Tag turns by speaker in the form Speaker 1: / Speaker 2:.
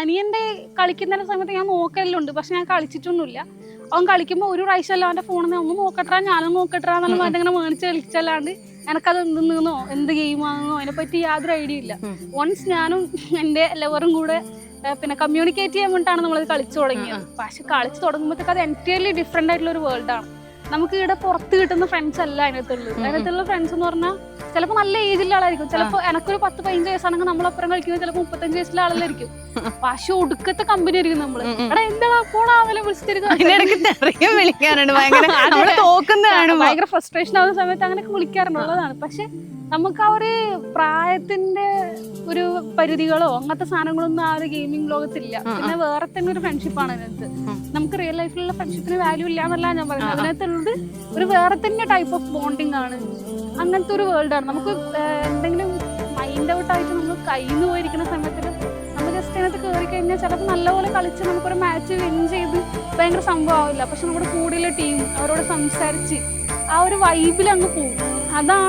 Speaker 1: അനിയന്റെ കളിക്കുന്ന സമയത്ത് ഞാൻ നോക്കലുണ്ട് പക്ഷെ ഞാൻ കളിച്ചിട്ടൊന്നുമില്ല. അവൻ കളിക്കുമ്പോൾ ഒരു പ്രാവശ്യം അല്ല അവന്റെ ഫോണിൽ ഒന്ന് നോക്കട്ടാ ഞാനും നോക്കട്ടാ എന്നുള്ള മാറ്റം ഇങ്ങനെ മേടിച്ച് കളിച്ചല്ലാണ്ട് എനിക്കത് എന്തെന്നോ എന്ത് ഗെയിമാണെന്നോ അതിനെപ്പറ്റി യാതൊരു ഐഡിയ ഇല്ല. വൺസ് ഞാനും എന്റെ ലവറും കൂടെ പിന്നെ കമ്മ്യൂണിക്കേറ്റ് ചെയ്യാൻ വേണ്ടിയിട്ടാണ് നമ്മളത് കളിച്ചു തുടങ്ങിയത്. പക്ഷെ കളിച്ച് തുടങ്ങുമ്പോഴത്തേക്ക് അത് എന്റയർലി ഡിഫറെന്റ് ആയിട്ടുള്ള ഒരു വേൾഡാണ് നമുക്ക് ഇവിടെ പുറത്ത് കിട്ടുന്ന ഫ്രണ്ട്സ് അല്ല അതിനകത്തുള്ളത്. അതിനകത്തുള്ള ഫ്രണ്ട്സ് എന്ന് പറഞ്ഞാൽ ചിലപ്പോൾ നല്ല ഏജിലുള്ള ആളായിരിക്കും. ചിലപ്പോൾ എനക്കൊരു പത്ത് പതിനഞ്ച് വയസ്സാണെങ്കിൽ നമ്മളപ്പുറം കളിക്കുന്നത് ചിലപ്പോൾ മുപ്പത്തഞ്ച് വയസ്സുള്ള ആളായിരിക്കും. പക്ഷെ ഒടുക്കത്തെ കമ്പനി ആയിരിക്കും നമ്മൾ. എടാ എന്താ പോണാവലെ
Speaker 2: വിളിക്കാറുണ്ട്. ഭയങ്കര
Speaker 1: ഫ്രസ്ട്രേഷൻ ആവുന്ന സമയത്ത് അങ്ങനെയൊക്കെ വിളിക്കാറുണ്ടുള്ളതാണ് പക്ഷെ നമുക്ക് ആ ഒരു പ്രായത്തിന്റെ ഒരു പരിധികളോ അങ്ങനത്തെ സാധനങ്ങളൊന്നും ആ ഒരു ഗെയിമിംഗ് ലോകത്തില്ല. പിന്നെ വേറെ തന്നെ ഒരു ഫ്രണ്ട്ഷിപ്പാണ് അതിനകത്ത് നമുക്ക് ലൈഫിലുള്ള ഫ്രണ്ട്ഷിപ്പിന് വാല്യൂ ഇല്ല എന്നല്ല ഞാൻ പറയുന്നത്. അതിനകത്തുള്ളത് ഒരു വേറെ തന്നെ ടൈപ്പ് ഓഫ് ബോണ്ടിങ് ആണ്. അങ്ങനത്തെ ഒരു വേൾഡ് ആണ്. നമുക്ക് എന്തെങ്കിലും മൈൻഡ് ഔട്ട് ആയിട്ട് നമ്മൾ കയ്യിൽ പോയിരിക്കുന്ന സമയത്തിൽ നമ്മൾ ജസ്റ്റ് അതിനകത്ത് കയറി കഴിഞ്ഞാൽ ചിലപ്പോൾ നല്ലപോലെ കളിച്ച് നമുക്കൊരു മാച്ച് വിൻ ചെയ്ത് ഭയങ്കര സംഭവമാവില്ല പക്ഷെ നമ്മുടെ കൂടെയുള്ള ടീം അവരോട് സംസാരിച്ച് ആ ഒരു വൈബിൽ അങ്ങ് പോകും. അതാണ്